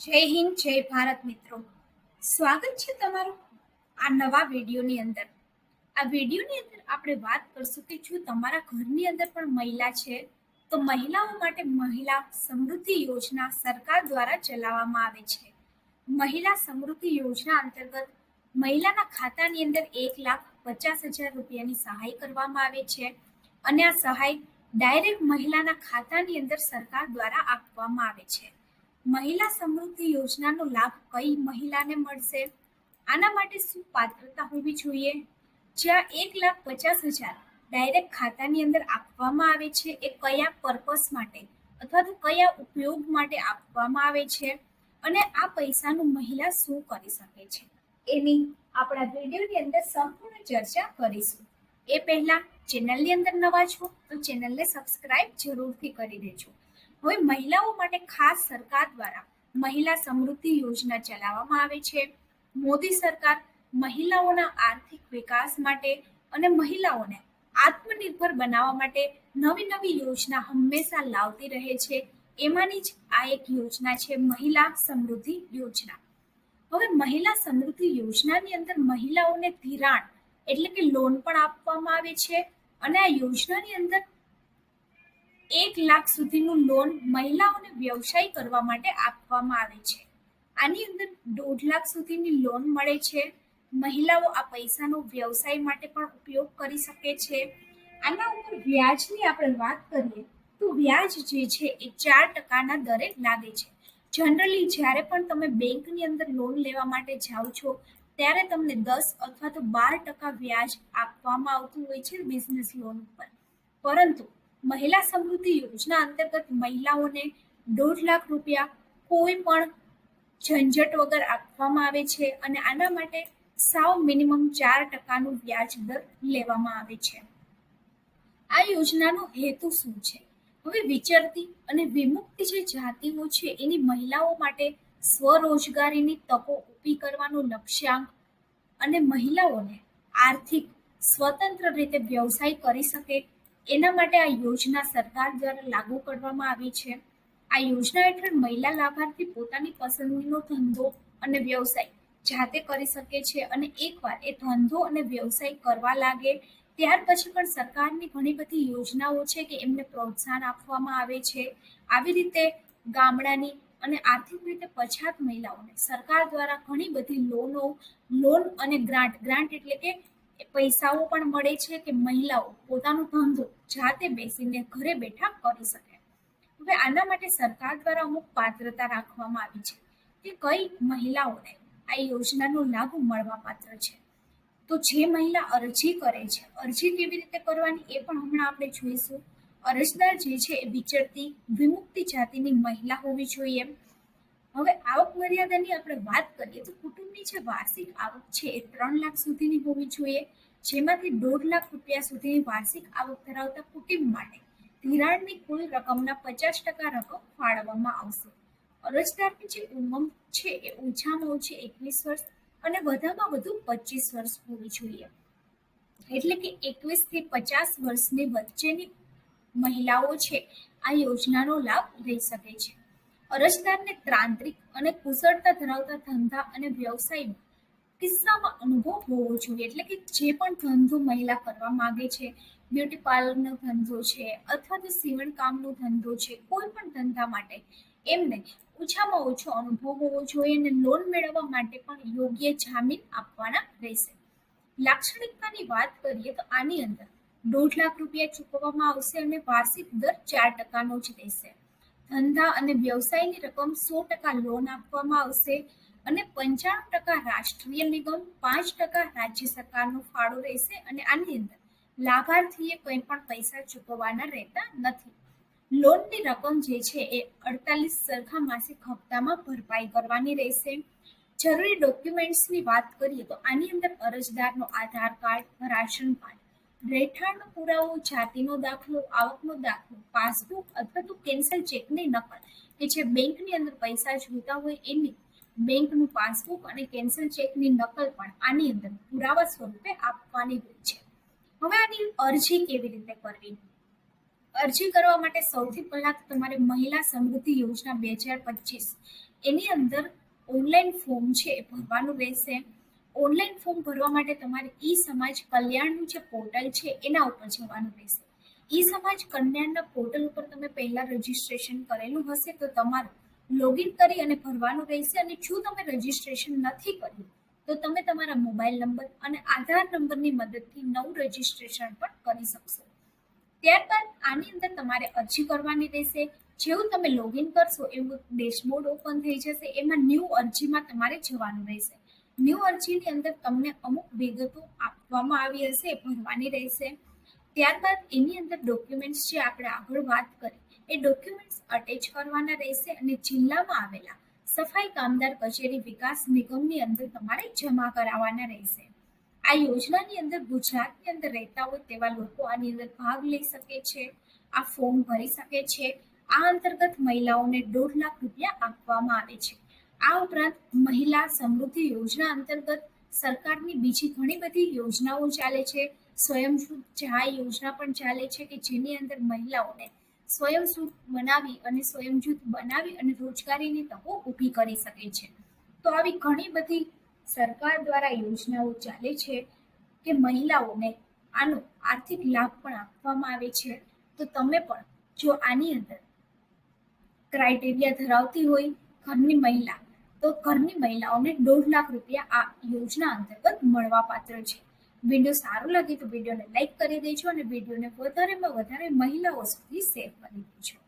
જય હિન્દ, જય ભારત મિત્રો. સ્વાગત છે તમારું આ નવા વિડીયોની અંદર. આ વિડીયોની અંદર આપણે વાત કરશું કે જો તમારા ઘરની અંદર પણ મહિલા છે, તો મહિલાઓ માટે મહિલા સમૃદ્ધિ યોજના સરકાર દ્વારા ચલાવવામાં આવે છે. મહિલા સમૃદ્ધિ યોજના અંતર્ગત મહિલાના ખાતાની અંદર એક લાખ પચાસ હજાર રૂપિયાની સહાય કરવામાં આવે છે અને આ સહાય ડાયરેક્ટ મહિલાના ખાતાની અંદર સરકાર દ્વારા આપવામાં આવે છે. મહિલા સમૃદ્ધિ યોજનાનો લાભ કઈ મહિલાને મળશે? આના માટે શું પાત્રતા હોવી જોઈએ? જ્યાં એક લાખ પચાસ હજાર ડાયરેક્ટ ખાતાની અંદર આપવામાં આવે છે, એ કયા પર્પસ માટે અથવા તો કયા ઉપયોગ માટે આપવામાં આવે છે? અને આ પૈસાનું મહિલા શું કરી શકે છે? એની આપણા વિડીયોની અંદર સંપૂર્ણ ચર્ચા કરીશું. એ પહેલા ચેનલની અંદર નવા છો તો ચેનલને સબસ્ક્રાઇબ જરૂરથી કરી દેજો. હવે મહિલાઓ માટે ખાસ સરકાર દ્વારા મહિલા સમૃદ્ધિ યોજના ચલાવવામાં આવે છે. મોદી સરકાર મહિલાઓના આર્થિક વિકાસ માટે અને મહિલાઓને આત્મનિર્ભર બનાવવા માટે નવી નવી યોજના હંમેશા લાવતી રહે છે. એમાંની જ આ એક યોજના છે મહિલા સમૃદ્ધિ યોજના. હવે મહિલા સમૃદ્ધિ યોજનાની અંદર મહિલાઓને ધિરાણ એટલે કે લોન પણ આપવામાં આવે છે અને આ યોજનાની અંદર એક લાખ સુધીનું લોન મહિલાઓને વ્યવસાય કરવા માટે આપવામાં આવે છે. આની અંદર દોઢ લાખ સુધીની લોન મળે છે. મહિલાઓ આ પૈસાનો વ્યવસાય માટે પણ ઉપયોગ કરી શકે છે. આના ઉપર વ્યાજની આપણે વાત કરીએ, તો વ્યાજ જે છે એ ચાર ટકાના દરે લાગે છે. જનરલી જ્યારે પણ તમે બેંકની અંદર લોન લેવા માટે જાઓ છો, ત્યારે તમને દસ અથવા તો બાર ટકા વ્યાજ આપવામાં આવતું હોય છે બિઝનેસ લોન ઉપર. પરંતુ મહિલા સમૃદ્ધિ યોજના અંતર્ગત મહિલાઓને દોઢ લાખ રૂપિયા કોઈ પણ ઝંઝટ વગર આપવામાં આવે છે અને આના માટે સાવ મિનિમમ ચાર ટકાનું વ્યાજ દર લેવામાં આવે છે. આ યોજનાનો હેતુ શું છે? હવે વિચરતી અને વિમુક્ત જે જાતિઓ છે, એની મહિલાઓ માટે સ્વરોજગારીની તકો ઊભી કરવાનો લક્ષ્યાંક અને મહિલાઓને આર્થિક સ્વતંત્ર રીતે વ્યવસાય કરી શકે એના માટે આ યોજના સરકાર દ્વારા લાગુ કરવામાં આવી છે. આ યોજના હેઠળ મહિલા લાભાર્થી પોતાની પસંદગીનો ધંધો અને વ્યવસાય જાતે કરી શકે છે અને એકવાર એ ધંધો અને વ્યવસાય કરવા લાગે, ત્યાર પછી પણ સરકારની ઘણી બધી યોજનાઓ છે કે એમને પ્રોત્સાહન આપવામાં આવે છે. આવી રીતે ગામડાની અને આર્થિક રીતે પછાત મહિલાઓને સરકાર દ્વારા ઘણી બધી લોનો, લોન અને ગ્રાન્ટ ગ્રાન્ટ એટલે કે પૈસાઓ પણ મળે છે કે મહિલાઓ પોતાનો ધંધો જાતે બેસીને ઘરે બેઠા કરી શકે. હવે આના માટે સરકાર દ્વારા અમુક પાત્રતા રાખવામાં આવી છે કે કઈ મહિલાઓને આ યોજનાનો લાભ મળવા પાત્ર છે. તો જે મહિલા અરજી કરે છે, અરજી કેવી રીતે કરવાની એ પણ હમણાં આપણે જોઈશું. અરજદાર જે છે એ વિચરતી, વિમુક્તિ જાતિની મહિલા હોવી જોઈએ. હવે આવક મર્યાદાની આપણે વાત કરીએ તો કુટુંબની જે વાર્ષિક આવક છે એ ત્રણ લાખ સુધીની હોવી જોઈએ. જેમાંથી દોઢ લાખ રૂપિયા સુધીની વાર્ષિક આવક ધરાવતા કુટુંબ માટે ધિરાણની કુલ રકમના પચાસ ટકા રકમ ફાળવવામાં આવશે. અરજદારની જે ઉંમર છે એ ઓછામાં ઓછી એકવીસ વર્ષ અને વધારેમાં વધુ પચીસ વર્ષ હોવી જોઈએ. એટલે કે એકવીસથી પચાસ વર્ષની વચ્ચેની મહિલાઓ છે આ યોજનાનો લાભ લઈ શકે છે. અરજદારને તાંત્રિક અને કુશળતા ધરાવતા ધંધા અને વ્યવસાયમાં કિસ્સામાં અનુભવ હોવો જોઈએ. એટલે કે જે પણ ધંધો મહિલા કરવા માંગે છે, બ્યુટી પાર્લરનો ધંધો છે અથવા તો સીવણ કામનો ધંધો છે, કોઈ પણ ધંધા માટે એમને ઓછામાં ઓછો અનુભવ હોવો જોઈએ અને લોન મેળવવા માટે પણ યોગ્ય જામીન આપવાના રહેશે. લાક્ષણિકતાની વાત કરીએ તો આની અંદર દોઢ લાખ રૂપિયા ચૂકવવામાં આવશે અને વાર્ષિક દર ચાર ટકાનો જ રહેશે. ધંધા અને વ્યવસાયની રકમ સો ટકા લોન આપવામાં આવશે અને પંચાણું ટકા રાષ્ટ્રીય નિગમ, પાંચ ટકા રાજ્ય સરકારનો ફાળો રહેશે અને આની અંદર લાભાર્થીએ કંઈ પણ પૈસા ચૂકવવાના રહેતા નથી. લોનની રકમ જે છે એ અડતાલીસ સરખા માસિક હપ્તામાં ભરપાઈ કરવાની રહેશે. જરૂરી ડોક્યુમેન્ટ્સની વાત કરીએ તો આની અંદર અરજદારનો આધાર કાર્ડ, રાશન કાર્ડ રહેઠાણનો પુરાવો, જાતિનો દાખલો, આવકનો દાખલો, પાસબુક અથવા તો કેન્સલ ચેકની નકલ કે જે બેંકની અંદર પૈસા જોઈતા હોય એની બેંકનું પાસબુક અને કેન્સલ ચેકની નકલ પણ આની અંદર પુરાવા સ્વરૂપે આપવાની હોય છે. હવે આની અરજી કેવી રીતે કરવી? અરજી કરવા માટે સૌથી પહેલા તમારે મહિલા સમૃદ્ધિ યોજના બે હજાર પચીસ એની અંદર ઓનલાઈન ફોર્મ છે એ ભરવાનું રહેશે. ઓનલાઈન ફોર્મ ભરવા માટે તમારે ઈ સમાજ કલ્યાણનું જે પોર્ટલ છે, એના ઉપર જવાનું રહેશે. ઈ સમાજ કલ્યાણના પોર્ટલ ઉપર તમે પહેલા રજીસ્ટ્રેશન કરેલું હશે, તો તમારું લોગિન કરી અને ભરવાનું રહેશે અને જો તમે રજીસ્ટ્રેશન નથી કર્યું, તો તમે તમારા મોબાઈલ નંબર અને આધાર નંબરની મદદથી નવું રજીસ્ટ્રેશન પણ કરી શકશો. ત્યારબાદ આની અંદર તમારે અરજી કરવાની રહેશે. જેવું તમે લોગિન કરશો, એવું ડેશબોર્ડ ઓપન થઈ જશે, એમાં ન્યૂ અરજીમાં તમારે જવાનું રહેશે. ન્યૂ અરજીની અંદર તમને અમુક વિગતો આપવામાં આવી હશે ભરવાની રહેશે. ત્યારબાદ એની અંદર ડોક્યુમેન્ટ્સ જે આપણે આગળ વાત કરી, એ ડોક્યુમેન્ટ્સ અટેચ કરવાના રહેશે અને જિલ્લામાં આવેલા સફાઈ કામદાર કચેરી વિકાસ નિગમની અંદર તમારે જમા કરાવવાના રહેશે. આ યોજનાની અંદર ગુજરાતની અંદર રહેતા હોય તેવા લોકો આની અંદર ભાગ લઈ શકે છે, આ ફોર્મ ભરી શકે છે. આ અંતર્ગત મહિલાઓને દોઢ લાખ રૂપિયા આપવામાં આવે છે. આ ઉપરાંત મહિલા સમૃદ્ધિ યોજના અંતર્ગત સરકારની બીજી ઘણી બધી યોજનાઓ ચાલે છે. સ્વયંસૂત જાય યોજના પણ ચાલે છે કે જેની અંદર મહિલાઓને સ્વયંસૂત બનાવી અને સ્વયંજૂથ બનાવી અને રોજગારીની તકો ઊભી કરી શકે છે. તો આવી ઘણી બધી સરકાર દ્વારા યોજનાઓ ચાલે છે કે મહિલાઓને આનો આર્થિક લાભ પણ આપવામાં આવે છે. તો તમે પણ જો આની અંદર ક્રાઇટેરિયા ધરાવતી હોય ઘરની મહિલા તો ઘરની મહિલાઓને દોઢ લાખ રૂપિયા આ યોજના અંતર્ગત મળવાપાત્ર છે. વીડિયો સારો લાગે તો વિડીયોને લાઇક કરી દેજો અને વિડીયોને વધારેમાં વધારે મહિલાઓ સુધી શેર કરી દેજો.